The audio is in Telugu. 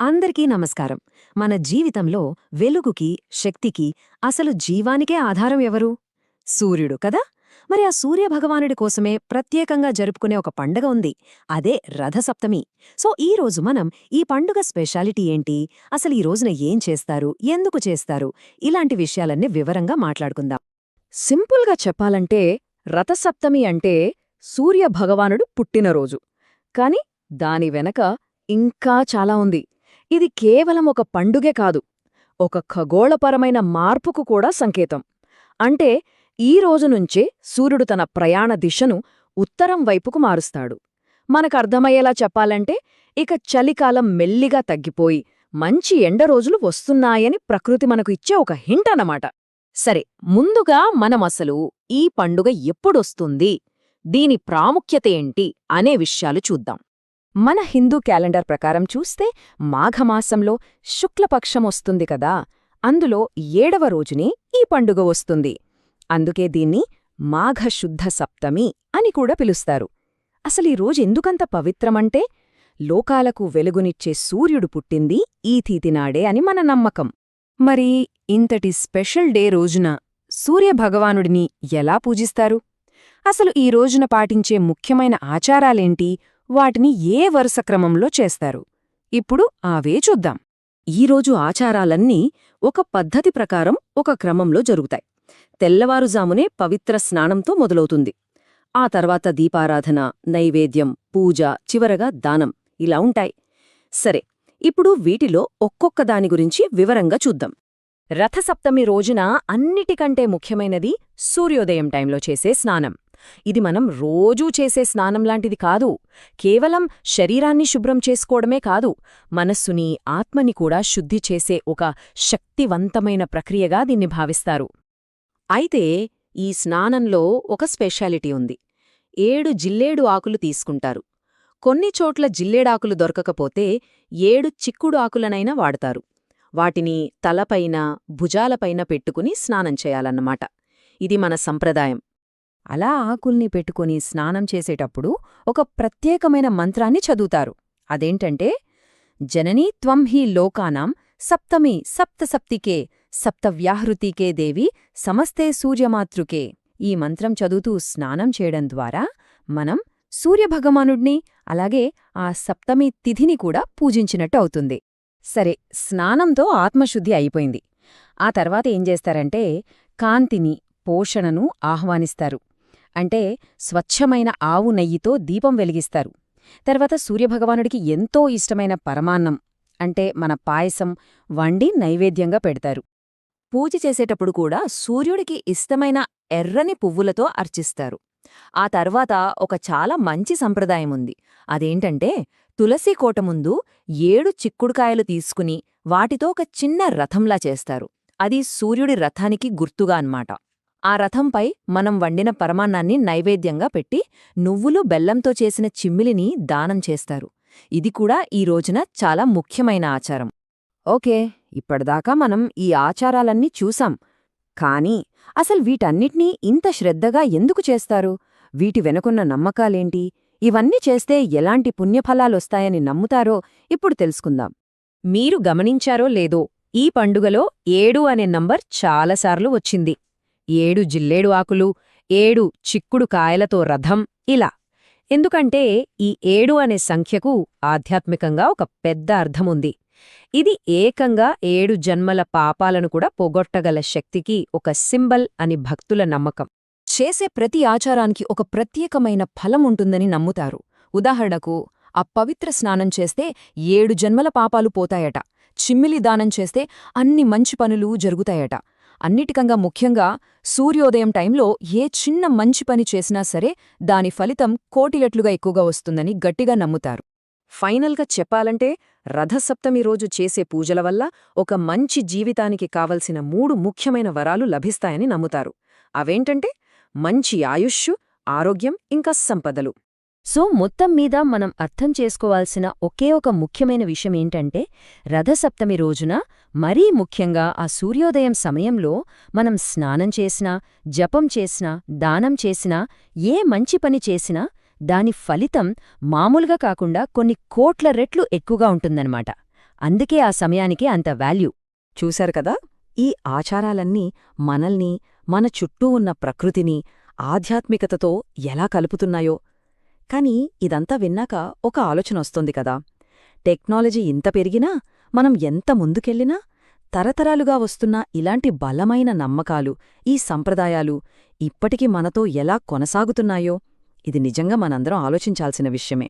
అందరికీ నమస్కారం. మన జీవితంలో వెలుగుకి శక్తికి అసలు జీవానికే ఆధారం ఎవరు? సూర్యుడు కదా? మరి ఆ సూర్యభగవానుడి కోసమే ప్రత్యేకంగా జరుపుకునే ఒక పండగ ఉంది. అదే రథసప్తమి. సో ఈ రోజు మనం ఈ పండుగ స్పెషాలిటీ ఏంటి? అసలు ఈ రోజున ఏం చేస్తారు? ఎందుకు చేస్తారు? ఇలాంటి విషయాలన్నీ వివరంగా మాట్లాడుకుందాం. సింపుల్గా చెప్పాలంటే రథసప్తమి అంటే సూర్యభగవానుడు పుట్టినరోజు. కాని దాని వెనక ఇంకా చాలా ఉంది. ఇది కేవలం ఒక పండుగే కాదు ఒక ఖగోళపరమైన మార్పుకు కూడా సంకేతం. అంటే ఈ రోజునుంచే సూర్యుడు తన ప్రయాణ దిశను ఉత్తరం వైపుకు మారుస్తాడు. మనకర్థమయ్యేలా చెప్పాలంటే ఇక చలికాలం మెల్లిగా తగ్గిపోయి మంచి ఎండ రోజులు వస్తున్నాయని ప్రకృతి మనకు ఇచ్చే ఒక హింట్ అన్నమాట. సరే ముందుగా మనమసలు ఈ పండుగ ఎప్పుడొస్తుంది? దీని ప్రాముఖ్యత ఏంటి? అనే విషయాలు చూద్దాం. మన హిందూ క్యాలెండర్ ప్రకారం చూస్తే మాఘమాసంలో శుక్లపక్షం వస్తుంది కదా. అందులో ఏడవ రోజునే ఈ పండుగ వస్తుంది. అందుకే దీన్ని మాఘశుద్ధ సప్తమి అని కూడా పిలుస్తారు. అసలు ఈ రోజెందుకంత పవిత్రమంటే లోకాలకు వెలుగునిచ్చే సూర్యుడు పుట్టింది ఈ తీతినాడే అని మన నమ్మకం. మరి ఇంతటి స్పెషల్ డే రోజున సూర్యభగవానుడిని ఎలా పూజిస్తారు? అసలు ఈ రోజున పాటించే ముఖ్యమైన ఆచారాలేంటి? వాటిని ఏ వరుస క్రమంలో చేస్తారు? ఇప్పుడు అవే చూద్దాం. ఈరోజు ఆచారాలన్నీ ఒక పద్ధతి ప్రకారం ఒక క్రమంలో జరుగుతాయి. తెల్లవారుజామునే పవిత్ర స్నానంతో మొదలవుతుంది. ఆ తర్వాత దీపారాధన నైవేద్యం పూజ చివరగా దానం ఇలా ఉంటాయి. సరే ఇప్పుడు వీటిలో ఒక్కొక్క దాని గురించి వివరంగా చూద్దాం. రథసప్తమి రోజున అన్నిటికంటే ముఖ్యమైనది సూర్యోదయం టైంలో చేసే స్నానం. ఇది మనం రోజూ చేసే స్నానంలాంటిది కాదు. కేవలం శరీరాన్ని శుభ్రం చేసుకోవడమే కాదు మనస్సుని ఆత్మని కూడా శుద్ధి చేసే ఒక శక్తివంతమైన ప్రక్రియగా దీన్ని భావిస్తారు. అయితే ఈ స్నానంలో ఒక స్పెషాలిటీ ఉంది. ఏడు జిల్లేడు ఆకులు తీసుకుంటారు. కొన్ని చోట్ల జిల్లేడాకులు దొరకకపోతే ఏడు చిక్కుడు ఆకులనైనా వాడతారు. వాటిని తలపైన భుజాలపైన పెట్టుకుని స్నానం చేయాలన్నమాట. ఇది మన సంప్రదాయం. అలా ఆకుల్ని పెట్టుకుని స్నానం చేసేటప్పుడు ఒక ప్రత్యేకమైన మంత్రాన్ని చదువుతారు. అదేంటంటే జననీ త్వం హి లోకానాం సప్తమి సప్తసప్తికే సప్తవ్యాహృతికే దేవి సమస్తే సూర్యమాతృకే. ఈ మంత్రం చదువుతూ స్నానం చేయడం ద్వారా మనం సూర్యభగవానుడిని అలాగే ఆ సప్తమి తిథిని కూడా పూజించినట్టు అవుతుంది. సరే స్నానంతో ఆత్మశుద్ధి అయిపోయింది. ఆ తర్వాత ఏం చేస్తారంటే కాంతిని పోషణను ఆహ్వానిస్తారు. అంటే స్వచ్ఛమైన ఆవు నెయ్యితో దీపం వెలిగిస్తారు. తర్వాత సూర్యభగవానుడికి ఎంతో ఇష్టమైన పరమాన్నం అంటే మన పాయసం వండి నైవేద్యంగా పెడతారు. పూజ చేసేటప్పుడు కూడా సూర్యుడికి ఇష్టమైన ఎర్రని పువ్వులతో అర్చిస్తారు. ఆ తర్వాత ఒక చాలా మంచి సంప్రదాయముంది అదేంటంటే తులసి కోట ముందు ఏడు చిక్కుడుకాయలు తీసుకుని వాటితో ఒక చిన్న రథంలా చేస్తారు. అది సూర్యుడి రథానికి గుర్తుగా అన్మాట ఆ రథంపై మనం వండిన పరమాన్నాన్ని నైవేద్యంగా పెట్టి నువ్వులు బెల్లంతో చేసిన చిమ్మిలిని దానం చేస్తారు. ఇది కూడా ఈ రోజున చాలా ముఖ్యమైన ఆచారం. ఓకే ఇప్పటిదాకా మనం ఈ ఆచారాలన్నీ చూసాం. కానీ అసలు వీటన్నిటినీ ఇంత శ్రద్ధగా ఎందుకు చేస్తారు? వీటి వెనుకున్న నమ్మకాలేంటి? ఇవన్నీ చేస్తే ఎలాంటి పుణ్యఫలాలొస్తాయని నమ్ముతారో ఇప్పుడు తెలుసుకుందాం. మీరు గమనించారో లేదో ఈ పండుగలో ఏడు అనే నంబర్ చాలాసార్లు వచ్చింది. ఏడు జిల్లేడు ఆకులు ఏడు చిక్కుడు కాయలతో రథం ఇలా. ఎందుకంటే ఈ ఏడు అనే సంఖ్యకు ఆధ్యాత్మికంగా ఒక పెద్ద అర్థముంది. ఇది ఏకంగా ఏడు జన్మల పాపాలను కూడా పోగొట్టగల శక్తికి ఒక సింబల్ అని భక్తుల నమ్మకం. చేసే ప్రతి ఆచారానికి ఒక ప్రత్యేకమైన ఫలం ఉంటుందని నమ్ముతారు. ఉదాహరణకు ఆ పవిత్ర స్నానం చేస్తే ఏడు జన్మల పాపాలు పోతాయట. చిమ్మిలి దానం చేస్తే అన్ని మంచి పనులు జరుగుతాయట. అన్నిటికంగా ముఖ్యంగా సూర్యోదయం టైంలో ఏ చిన్న మంచి పని చేసినా సరే దాని ఫలితం కోటిలెట్లుగా ఎక్కువగా వస్తుందని గట్టిగా నమ్ముతారు. ఫైనల్గా చెప్పాలంటే రథసప్తమి రోజు చేసే పూజల వల్ల ఒక మంచి జీవితానికి కావలసిన మూడు ముఖ్యమైన వరాలు లభిస్తాయని నమ్ముతారు. అవేంటంటే మంచి ఆయుష్షు ఆరోగ్యం ఇంకా సంపదలు. సో మొత్తం మీద మనం అర్థం చేసుకోవాల్సిన ఒకే ఒక ముఖ్యమైన విషయమేంటంటే రథసప్తమి రోజున మరీ ముఖ్యంగా ఆ సూర్యోదయం సమయంలో మనం స్నానం చేసినా జపం చేసినా దానం చేసినా ఏ మంచి పని చేసినా దాని ఫలితం మామూలుగా కాకుండా కొన్ని కోట్ల రెట్లు ఎక్కువగా ఉంటుందన్నమాట. అందుకే ఆ సమయానికి అంత వాల్యూ. చూశారు కదా? ఈ ఆచారాలన్నీ మనల్ని మన చుట్టూ ఉన్న ప్రకృతిని ఆధ్యాత్మికతతో ఎలా కలుపుతున్నాయో. కాని ఇదంతా విన్నాక ఒక ఆలోచనొస్తుంది కదా. టెక్నాలజీ ఇంత పెరిగినా మనం ఎంత ముందుకెళ్ళినా తరతరాలుగా వస్తున్న ఇలాంటి బలమైన నమ్మకాలు ఈ సంప్రదాయాలు ఇప్పటికీ మనతో ఎలా కొనసాగుతున్నాయో ఇది నిజంగా మనందరం ఆలోచించాల్సిన విషయమే.